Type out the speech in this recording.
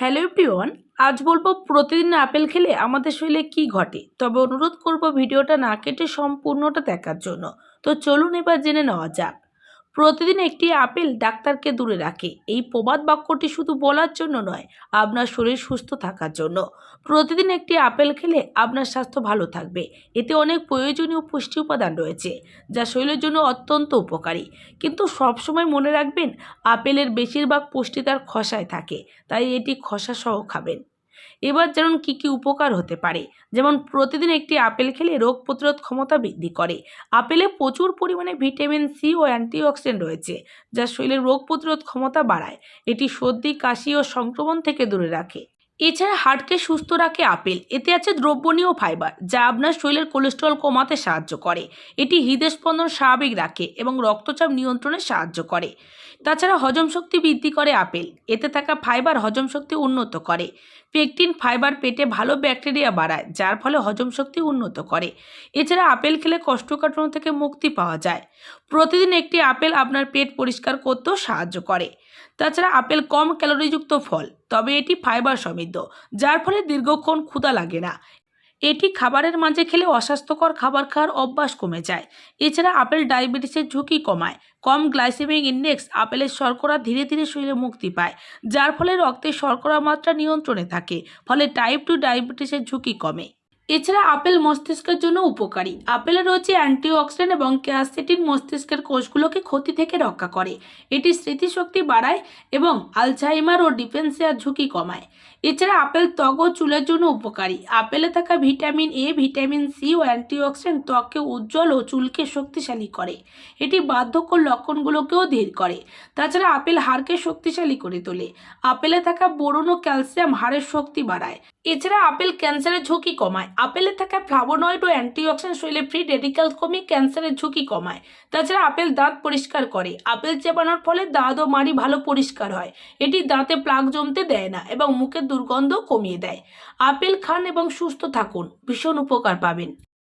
Hello everyone, আজ বলব প্রতিদিন আপেল খেলে আমাদের শরীরে কি ঘটে? তবে অনুরোধ করব ভিডিওটা না কেটে সম্পূর্ণটা দেখার জন্য। তো চলুন এবার জেনে নেওয়া যাক। প্রতিদিন একটি আপেল ডাক্তারকে দূরে রাখে। এই প্রবাদ বাক্যটি শুধু বলার জন্য নয়, আপনার শরীর সুস্থ থাকার জন্য। প্রতিদিন একটি আপেল খেলে আপনার স্বাস্থ্য ভালো থাকবে। এতে অনেক প্রয়োজনীয় পুষ্টি উপাদান রয়েছে, যা শরীরের জন্য অত্যন্ত উপকারী। কিন্তু সবসময় মনে রাখবেন, আপেলের বেশিরভাগ পুষ্টি তার খসায় থাকে, তাই এটি খসা সহ খাবেন। এবার যেমন কী কী উপকার হতে পারে। যেমন প্রতিদিন একটি আপেল খেলে রোগ প্রতিরোধ ক্ষমতা বৃদ্ধি করে। আপেলে প্রচুর পরিমাণে ভিটামিন সি ও অ্যান্টিঅক্সিডেন্ট রয়েছে, যা শরীরের রোগ প্রতিরোধ ক্ষমতা বাড়ায়, এটি সর্দি, কাশি ও সংক্রমণ থেকে দূরে রাখে। এছাড়া হার্টকে সুস্থ রাখে আপেল। এতে আছে দ্রব্যনীয় ফাইবার, যা আপনার শরীরের কোলেস্ট্রল কমাতে সাহায্য করে। এটি হৃদস্পন্দন স্বাভাবিক রাখে এবং রক্তচাপ নিয়ন্ত্রণে সাহায্য করে। তাছাড়া হজম শক্তি বৃদ্ধি করে আপেল। এতে থাকা ফাইবার হজম শক্তি উন্নত করে। পেকটিন ফাইবার পেটে ভালো ব্যাকটেরিয়া বাড়ায়, যার ফলে হজম শক্তি উন্নত করে। এছাড়া আপেল খেলে কোষ্ঠকাঠিন্য থেকে মুক্তি পাওয়া যায়। প্রতিদিন একটি আপেল আপনার পেট পরিষ্কার করতেও সাহায্য করে। তাছাড়া আপেল কম ক্যালোরিযুক্ত ফল, তবে এটি ফাইবার সমৃদ্ধ, যার ফলে দীর্ঘক্ষণ ক্ষুদা লাগে না। এটি খাবারের মাঝে খেলে অস্বাস্থ্যকর খাবার খাওয়ার অভ্যাস কমে যায়। এছাড়া আপেল ডায়াবেটিসের ঝুঁকি কমায়। কম গ্লাইসেমিক ইন্ডেক্স আপেলের শর্করা ধীরে ধীরে শরীরে মুক্তি পায়, যার ফলে রক্তের শর্করা মাত্রা নিয়ন্ত্রণে থাকে, ফলে টাইপ টু ডায়াবেটিসের ঝুঁকি কমে। এছাড়া আপেল মস্তিষ্কের জন্য উপকারী। আপেলে রয়েছে অ্যান্টিঅক্সিডেন্ট এবং ক্যাসেটিন মস্তিষ্কের কোষগুলোকে ক্ষতি থেকে রক্ষা করে। এটি স্মৃতিশক্তি বাড়ায় এবং আলঝাইমার ও ডিফেন্সিয়ার ঝুঁকি কমায়। এছাড়া আপেল ত্বক ও চুলের জন্য উপকারী। আপেলে থাকা ভিটামিন এ, ভিটামিন সি ও অ্যান্টিঅক্সিডেন্ট ত্বককে উজ্জ্বল ও চুলকে শক্তিশালী করে। এটি বার্ধক্য লক্ষণগুলোকেও ধীর করে। তাছাড়া আপেল হাড়কে শক্তিশালী করে তোলে। আপেলে থাকা বোরন ও ক্যালসিয়াম হাড়ের শক্তি বাড়ায়। এছাড়া আপেল ক্যান্সারের ঝুঁকি কমায়। আপেলে থাকা ফ্লাভোনয়েড ও অ্যান্টিঅক্সিডেন্ট শরীরে ফ্রি রেডিক্যাল কমিয়ে ক্যান্সারের ঝুঁকি কমায়। তাছাড়া আপেল দাঁত পরিষ্কার করে। আপেল চেপানোর ফলে দাঁত ও মাড়ি ভালো পরিষ্কার হয়। এটি দাঁতে প্লাগ জমতে দেয় না এবং মুখের দুর্গন্ধ কমিয়ে দেয়। আপেল খান এবং সুস্থ থাকুন। ভীষণ উপকার পাবেন।